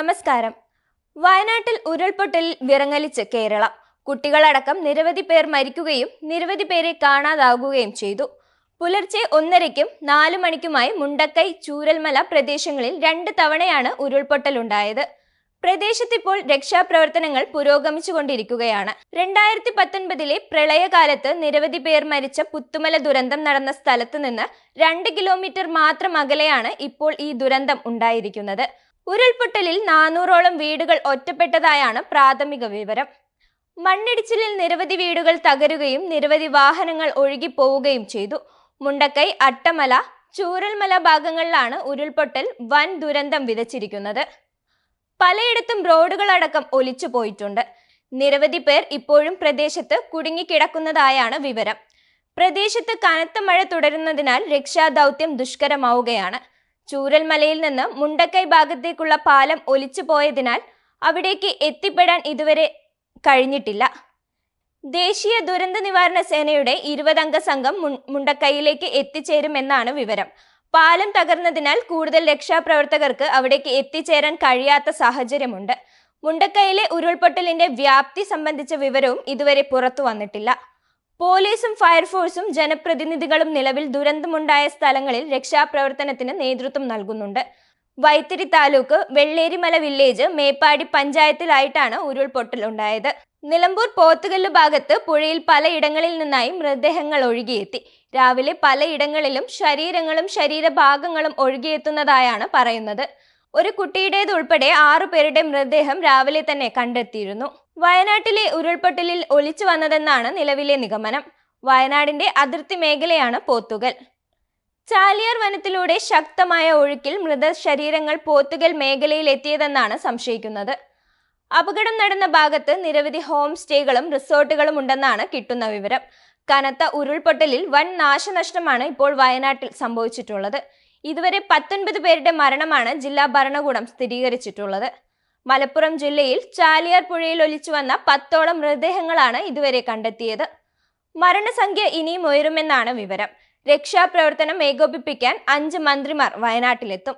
നമസ്കാരം. വയനാട്ടിൽ ഉരുൾപൊട്ടലിൽ വിറങ്ങലിച്ച് കേരളം. കുട്ടികളടക്കം നിരവധി പേർ മരിക്കുകയും നിരവധി പേരെ കാണാതാകുകയും ചെയ്തു. പുലർച്ചെ ഒന്നരയ്ക്കും നാലു മണിക്കുമായി മുണ്ടക്കൈ ചൂരൽമല പ്രദേശങ്ങളിൽ രണ്ട് തവണയാണ് ഉരുൾപൊട്ടലുണ്ടായത് പ്രദേശത്തിപ്പോൾ രക്ഷാപ്രവർത്തനങ്ങൾ പുരോഗമിച്ചുകൊണ്ടിരിക്കുകയാണ് രണ്ടായിരത്തി പത്തൊൻപതിലെ പ്രളയകാലത്ത് നിരവധി പേർ മരിച്ച പുത്തുമല ദുരന്തം നടന്ന സ്ഥലത്ത് നിന്ന് രണ്ട് കിലോമീറ്റർ മാത്രം അകലെയാണ് ഇപ്പോൾ ഈ ദുരന്തം ഉണ്ടായിരിക്കുന്നത്. ഉരുൾപൊട്ടലിൽ നാനൂറോളം വീടുകൾ ഒറ്റപ്പെട്ടതായാണ് പ്രാഥമിക വിവരം. മണ്ണിടിച്ചിലിൽ നിരവധി വീടുകൾ തകരുകയും നിരവധി വാഹനങ്ങൾ ഒഴുകിപ്പോവുകയും ചെയ്തു. മുണ്ടക്കൈ അട്ടമല ചൂരൽമല ഭാഗങ്ങളിലാണ് ഉരുൾപൊട്ടൽ വൻ ദുരന്തം വിതച്ചിരിക്കുന്നത്. പലയിടത്തും റോഡുകളടക്കം ഒലിച്ചു പോയിട്ടുണ്ട്. നിരവധി പേർ ഇപ്പോഴും പ്രദേശത്ത് കുടുങ്ങിക്കിടക്കുന്നതായാണ് വിവരം. പ്രദേശത്ത് കനത്ത മഴ തുടരുന്നതിനാൽ രക്ഷാദൗത്യം ദുഷ്കരമാവുകയാണ്. ചൂരൽമലയിൽ നിന്ന് മുണ്ടക്കൈ ഭാഗത്തേക്കുള്ള പാലം ഒലിച്ചു പോയതിനാൽ അവിടേക്ക് എത്തിപ്പെടാൻ ഇതുവരെ കഴിഞ്ഞിട്ടില്ല. ദേശീയ ദുരന്ത നിവാരണ സേനയുടെ ഇരുപതംഗ സംഘം മുണ്ടക്കൈയിലേക്ക് എത്തിച്ചേരുമെന്നാണ് വിവരം. പാലം തകർന്നതിനാൽ കൂടുതൽ രക്ഷാപ്രവർത്തകർക്ക് അവിടേക്ക് എത്തിച്ചേരാൻ കഴിയാത്ത സാഹചര്യമുണ്ട്. മുണ്ടക്കൈയിലെ ഉരുൾപൊട്ടലിന്റെ വ്യാപ്തി സംബന്ധിച്ച വിവരവും ഇതുവരെ പുറത്തു വന്നിട്ടില്ല. പോലീസും ഫയർഫോഴ്സും ജനപ്രതിനിധികളും നിലവിൽ ദുരന്തമുണ്ടായ സ്ഥലങ്ങളിൽ രക്ഷാപ്രവർത്തനത്തിന് നേതൃത്വം നൽകുന്നുണ്ട്. വൈത്തിരി താലൂക്ക് വെള്ളേരിമല വില്ലേജ് മേപ്പാടി പഞ്ചായത്തിലായിട്ടാണ് ഉരുൾപൊട്ടൽ ഉണ്ടായത്. നിലമ്പൂർ പോത്തുകല്ല് ഭാഗത്ത് പുഴയിൽ പലയിടങ്ങളിൽ നിന്നായി മൃതദേഹങ്ങൾ ഒഴുകിയെത്തി. രാവിലെ പലയിടങ്ങളിലും ശരീരങ്ങളും ശരീരഭാഗങ്ങളും ഒഴുകിയെത്തുന്നതായാണ് പറയുന്നത്. ഒരു കുട്ടിയുടേത് ഉൾപ്പെടെ ആറു പേരുടെ മൃതദേഹം രാവിലെ തന്നെ കണ്ടെത്തിയിരുന്നു. വയനാട്ടിലെ ഉരുൾപൊട്ടലിൽ ഒലിച്ചു വന്നതെന്നാണ് നിലവിലെ നിഗമനം. വയനാടിന്റെ അതിർത്തി മേഖലയാണ് പോത്തുകൽ. ചാലിയർ വനത്തിലൂടെ ശക്തമായ ഒഴുക്കിൽ മൃതശരീരങ്ങൾ പോത്തുകൽ മേഖലയിൽ എത്തിയതെന്നാണ് സംശയിക്കുന്നത്. അപകടം നടന്ന ഭാഗത്ത് നിരവധി ഹോം സ്റ്റേകളും റിസോർട്ടുകളും ഉണ്ടെന്നാണ് കിട്ടുന്ന വിവരം. കനത്ത ഉരുൾപൊട്ടലിൽ വൻ നാശനഷ്ടമാണ് ഇപ്പോൾ വയനാട്ടിൽ സംഭവിച്ചിട്ടുള്ളത്. ഇതുവരെ പത്തൊൻപത് പേരുടെ മരണമാണ് ജില്ലാ ഭരണകൂടം സ്ഥിരീകരിച്ചിട്ടുള്ളത്. മലപ്പുറം ജില്ലയിൽ ചാലിയാർ പുഴയിൽ ഒലിച്ചു വന്ന പത്തോളം മൃതദേഹങ്ങളാണ് ഇതുവരെ കണ്ടെത്തിയത്. മരണസംഖ്യ ഇനിയും ഉയരുമെന്നാണ് വിവരം. രക്ഷാപ്രവർത്തനം ഏകോപിപ്പിക്കാൻ അഞ്ച് മന്ത്രിമാർ വയനാട്ടിലെത്തും.